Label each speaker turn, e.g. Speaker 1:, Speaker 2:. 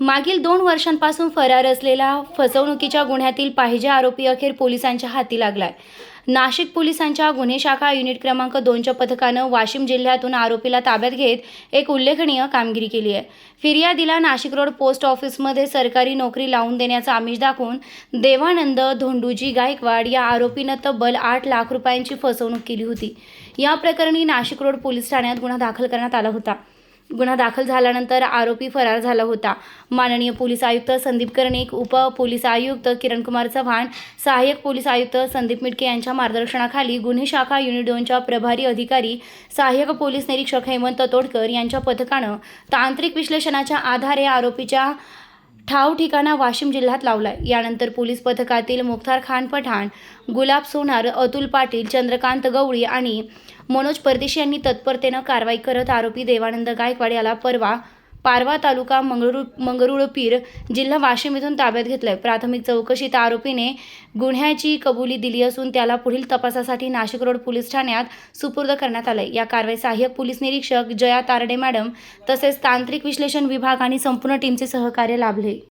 Speaker 1: मागील दोन वर्षांपासून फरार असलेला फसवणुकीच्या गुन्ह्यातील पाहिजे आरोपी अखेर पोलिसांच्या हाती लागलाय. नाशिक पोलिसांच्या गुन्हे शाखा युनिट क्रमांक दोनच्या पथकानं वाशिम जिल्ह्यातून आरोपीला ताब्यात घेत एक उल्लेखनीय कामगिरी केली आहे. फिर्यादीला नाशिक रोड पोस्ट ऑफिसमध्ये सरकारी नोकरी लावून देण्याचा आमिष दाखवून देवानंद धोंडूजी गायकवाड या आरोपीनं तब्बल आठ लाख रुपयांची फसवणूक केली होती. या प्रकरणी नाशिक रोड पोलीस ठाण्यात गुन्हा दाखल करण्यात आला होता. गुन्हा दाखल झाल्यानंतर आरोपी फरार झाला होता. माननीय पोलीस आयुक्त संदीप कर्णिक उप पोलीस आयुक्त किरणकुमार चव्हाण सहाय्यक पोलीस आयुक्त संदीप मिटके यांच्या मार्गदर्शनाखाली गुन्हे शाखा युनिट दोनच्या प्रभारी अधिकारी सहाय्यक पोलीस निरीक्षक हेमंत तोडकर यांच्या पथकानं तांत्रिक विश्लेषणाच्या आधारे आरोपीच्या ठाव ठिकाणा वाशिम जिल्ह्यात लावला यानंतर पोलीस पथकातील मुख्तार खान पठाण गुलाब सोनार अतुल पाटील चंद्रकांत गवळी आणि मनोज परदेशी यांनी तत्परतेनं कारवाई करत आरोपी देवानंद गायकवाड याला परवा पारवा तालुका मंगरुळ मंगरुळपीर जिल्हा वाशिम येथून ताब्यात घेतलाय. प्राथमिक चौकशीत आरोपीने गुन्ह्याची कबुली दिली असून त्याला पुढील तपासासाठी नाशिक रोड पोलीस ठाण्यात सुपूर्द करण्यात आलंय. या कारवाई सहाय्यक पोलीस निरीक्षक जया तारडे मॅडम तसेच तांत्रिक विश्लेषण विभाग आणि संपूर्ण टीमचे सहकार्य लाभले.